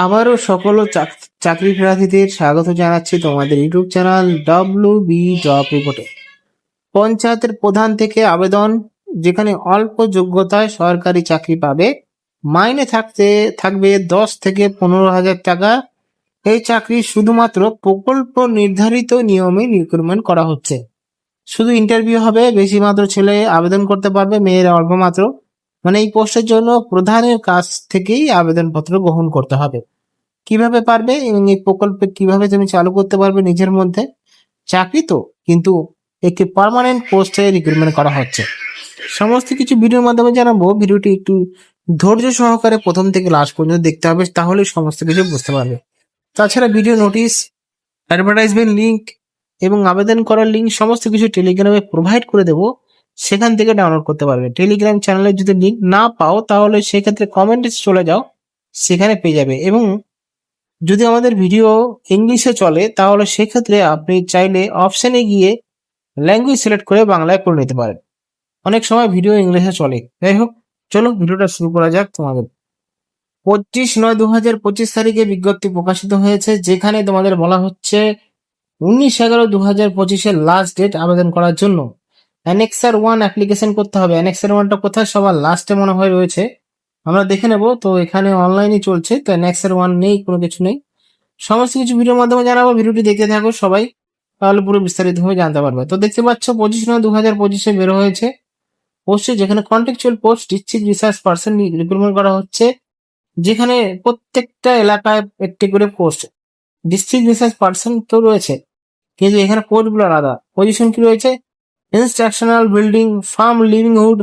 আবারও সকল চাক- চাকরি প্রার্থীদের স্বাগত জানাচ্ছি তোমাদের YouTube channel W B job রিপোর্টে পঞ্চায়েতের প্রধান থেকে আবেদন, যেখানে অল্প যোগ্যতায় সরকারি চাকরি পাবে। মাইনে থাকতে, থাকবে দশ থেকে পনেরো হাজার টাকা। এই চাকরি শুধুমাত্র প্রকল্প নির্ধারিত নিয়মে রিক্রুটমেন্ট করা হচ্ছে। শুধু ইন্টারভিউ হবে, বেশি মাত্র ছেলে আবেদন করতে পারবে, মেয়েরা অল্প মাত্র। মানে এই পোস্টের জন্য প্রধানের কাছ থেকেই আবেদনপত্র গ্রহণ করতে হবে। কীভাবে পারবে এবং এই প্রকল্পে কীভাবে তুমি চালু করতে পারবে নিজের মধ্যে? চাকরি তো, কিন্তু একটি পার্মানেন্ট পোস্টে রিক্রুটমেন্ট করা হচ্ছে। সমস্ত কিছু ভিডিওর মাধ্যমে জানাব, ভিডিওটি একটু ধৈর্য সহকারে প্রথম থেকে লাস্ট পর্যন্ত দেখতে হবে তাহলে সমস্ত কিছু বুঝতে পারবে। তাছাড়া ভিডিও নোটিশ অ্যাডভার্টাইজমেন্ট লিঙ্ক এবং আবেদন করার লিঙ্ক সমস্ত কিছু টেলিগ্রামে প্রোভাইড করে দেবো। সেখান থেকে ডাউনলোড করতে পারবে। টেলিগ্রাম চ্যানেলে যদি লিঙ্ক না পাও, তাহলে সেক্ষেত্রে কমেন্টে চলে যাও, সেখানে পেয়ে যাবে। এবং যদি আমাদের ভিডিও ইংলিশে চলে, তাহলে সেক্ষেত্রে আপনি চাইলে অপশনে গিয়ে ল্যাঙ্গুয়েজ সিলেক্ট করে বাংলায় করে নিতে পারেন। অনেক সময় ভিডিও ইংলিশে চলে। যাই হোক চলো ভিডিওটা শুরু করা যাক তোমাদের। পঁচিশ নয় দু হাজার পঁচিশ তারিখে বিজ্ঞপ্তি প্রকাশিত হয়েছে, যেখানে তোমাদের বলা হচ্ছে উনিশ এগারো দু হাজার পঁচিশের লাস্ট ডেট আবেদন করার জন্য। অ্যানেক্সার ওয়ান অ্যাপ্লিকেশন করতে হবে। অ্যানেক্সার ওয়ানটা কোথায়? সবার লাস্টে মনে হয় রয়েছে। আমরা দেখে নেব। তো এখানে অনলাইনে চলছে। তো অ্যানেক্সার ওয়ান নেই, কোনো কিছু নেই। সমস্ত কিছু ভিডিওর মাধ্যমে জানাব। ভিডিওটি দেখতে থাকো সবাই। তাহলে পুরো বিস্তারিতভাবে জানতে পারবে। তো দেখতে পাচ্ছ, পঁচিশ নয় দু হাজার পঁচিশে বের হয়েছে পোস্টে যেখানে contractual post district research person recruitment করা হচ্ছে। যেখানে প্রত্যেকটা এলাকায় একটি করে পোস্ট ডিস্ট্রিক্ট রিসার্চ পার্সন তো রয়েছে। কিন্তু এখানে পোস্টগুলো আলাদা। পজিশন কি রয়েছে? Instructional building farm livelihood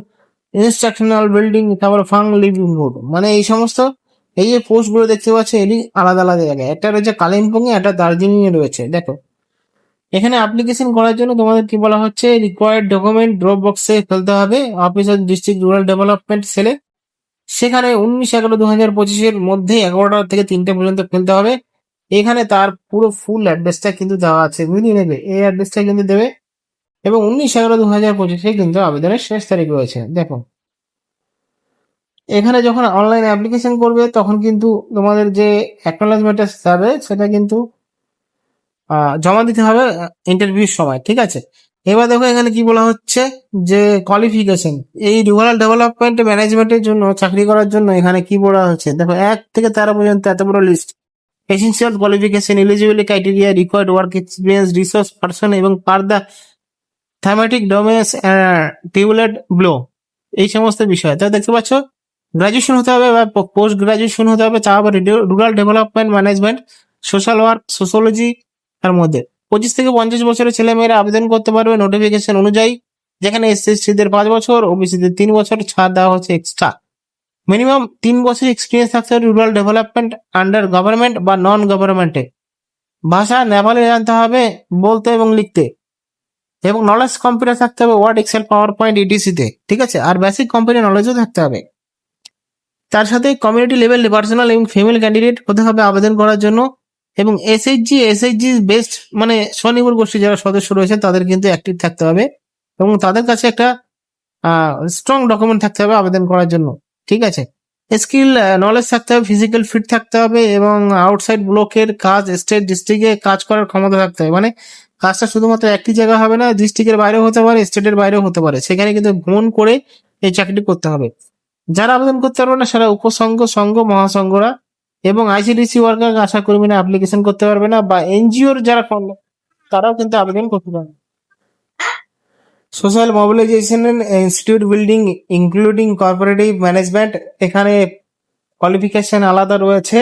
instructional building তারপরে ফার্ম লিভিংহুড মানে এই সমস্ত এই যে পোস্টগুলো দেখতে পাচ্ছ এটি আলাদা আলাদা জায়গায়। একটা রয়েছে কালিম্পং এ একটা দার্জিলিং এ রয়েছে। দেখো, এখানে অ্যাপ্লিকেশন করার জন্য তোমাদের কি বলা হচ্ছে রিকোয়ার্ড ডকুমেন্ট ড্রপ বক্সে ফেলতে হবে। Office of district rural development সেলে সেখানে উনিশ এগারো দু হাজার পঁচিশের মধ্যে এগারোটা থেকে তিনটে পর্যন্ত ফেলতে হবে। এখানে তার পুরো ফুল অ্যাড্রেসটা কিন্তু দেওয়া আছে। বুঝিয়ে নেবে? এই অ্যাড্রেসটা কিন্তু দেবে এবং উনিশ এগারো দু হাজার পঁচিশে কিন্তু আবেদনের শেষ তারিখ রয়েছে। দেখো, এখানে যখন অনলাইন অ্যাপ্লিকেশন করবে, তখন কিন্তু তোমাদের যে অ্যাকনোলেজমেন্ট যাবে, সেটা কিন্তু জমা দিতে হবে ইন্টারভিউর সময়, ঠিক আছে? এবার দেখো এখানে কি বলা হচ্ছে, যে কোয়ালিফিকেশন এই রুরাল ডেভেলপমেন্ট ম্যানেজমেন্টের জন্য, চাকরি করার জন্য এখানে কি বলা হচ্ছে? দেখো, এক থেকে তেরো পর্যন্ত এত বড় list essential qualification eligibility criteria required work experience resource person এবং per the thematic domains stipulated below এই সমস্ত বিষয়। তা দেখতে পাচ্ছ গ্রাজুয়েশন হতে হবে বা পোস্ট গ্রাজুয়েশন হতে হবে, তা rural development management social work sociology তার মধ্যে। পঁচিশ থেকে পঞ্চাশ বছরের ছেলেমেয়েরা আবেদন করতে পারবে নোটিফিকেশন অনুযায়ী। যেখানে এসএসসিদের পাঁচ বছর ওবিসিদের তিন বছর, ছাড় দেওয়া হচ্ছে এক্সট্রা মিনিমাম তিন বছর এক্সপিরিয়েন্স থাকতে হবে রুরাল ডেভেলপমেন্ট আন্ডার গভর্নমেন্ট বা নন গভর্নমেন্টে ভাষা নেপালে জানতে হবে, বলতে এবং লিখতে। এবং নলেজ কম্পিউটার থাকতে হবে ওয়ার্ড এক্সেল পাওয়ার পয়েন্ট ইডিসিতে ঠিক আছে? আর বেসিক কম্পিউটার নলেজও থাকতে হবে। তার সাথে কমিউনিটি লেভেল পার্সোনাল এবং ফিমেল ক্যান্ডিডেট হতে হবে আবেদন করার জন্য। এবং এসএইচজি এসএইচজি বেস্ট মানে স্বনির্ভর গোষ্ঠী যারা সদস্য রয়েছে তাদের কিন্তু অ্যাক্টিভ থাকতে হবে। এবং তাদের কাছে একটা স্ট্রং ডকুমেন্ট থাকতে হবে আবেদন করার জন্য, ঠিক আছে? স্কিল নলেজ থাকতে হবে ফিজিক্যাল ফিট থাকতে হবে এবং আউটসাইড ব্লকের কাজ স্টেট ডিস্ট্রিক্টে কাজ করার ক্ষমতা থাকতে হবে। মানে কাজটা শুধুমাত্র একটি জায়গা হবে না ডিস্ট্রিক্টের বাইরেও হতে পারে স্টেটের বাইরেও হতে পারে। সেখানে কিন্তু ভ্রমণ করে এই চাকরিটি করতে হবে। যারা আবেদন করতে পারবে না সেটা উপসংঘ, সংঘ, মহাসংঘরা এবং আইসিডিসি ওয়ার্কার আশা কর্মীরা অ্যাপ্লিকেশন করতে পারবে না বা এনজিওর যারা কর্ম, তারাও কিন্তু আবেদন করতে পারবে। Social mobilisation institute building including cooperative management এখানে কোয়ালিফিকেশন আলাদা রয়েছে।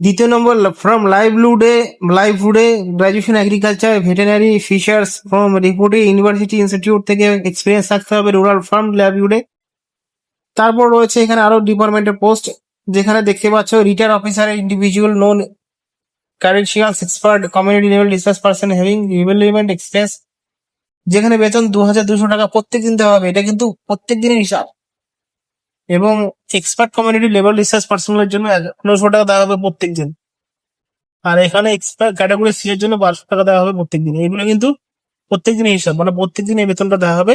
দ্বিতীয় নম্বর ফ্রম লাইভলিহুডে লাইভহুডে graduation agriculture veterinary fishers from রিপোর্টে ইউনিভার্সিটি ইনস্টিটিউট থেকে এক্সপিরিয়েন্স থাকতে হবে রুরাল ফার্ম লাইভলিহুডে তারপর রয়েছে এখানে আরও ডিপার্টমেন্টের পোস্ট যেখানে দেখতে পাচ্ছ retire officer individual known credential expert community level research person having relevant experience যেখানে বেতন দু হাজার দুশো টাকা প্রত্যেক দিন দেওয়া হবে, এটা কিন্তু প্রত্যেক দিনের হিসাব। এবং এক্সপার্ট কমিউনিটি লেভেল রিসার্চ পার্সনের জন্য পনেরোশো টাকা দেওয়া হবে প্রত্যেক দিন আর এখানে এক্সপার্ট ক্যাটাগরি সি এর জন্য বারোশো টাকা দেওয়া হবে প্রত্যেক দিন এগুলো কিন্তু প্রত্যেক দিনের হিসাব মানে প্রত্যেক দিন এই বেতনটা দেওয়া হবে।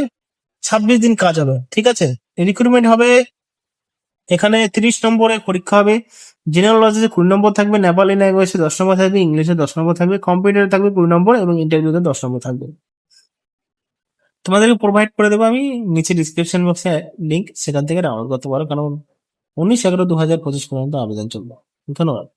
ছাব্বিশ দিন কাজ হবে, ঠিক আছে? রিক্রুটমেন্ট হবে, এখানে তিরিশ নম্বরে পরীক্ষা হবে। জেনারেল নলেজে কুড়ি নম্বর থাকবে নেপালি ল্যাঙ্গুয়েজে দশ নম্বর থাকবে, ইংলিশে দশ নম্বর থাকবে কম্পিউটারে থাকবে কুড়ি নম্বর এবং ইন্টারভিউতে দশ নম্বর থাকবে। তোমাদেরকে প্রোভাইড করে দেবো আমি নিচে ডিসক্রিপশন বক্সে লিঙ্ক সেখান থেকে ডাউনলোড করতে পারো। কারণ উনিশ এগারো দু হাজার পঁচিশ পর্যন্ত আবেদন চলবে। ধন্যবাদ।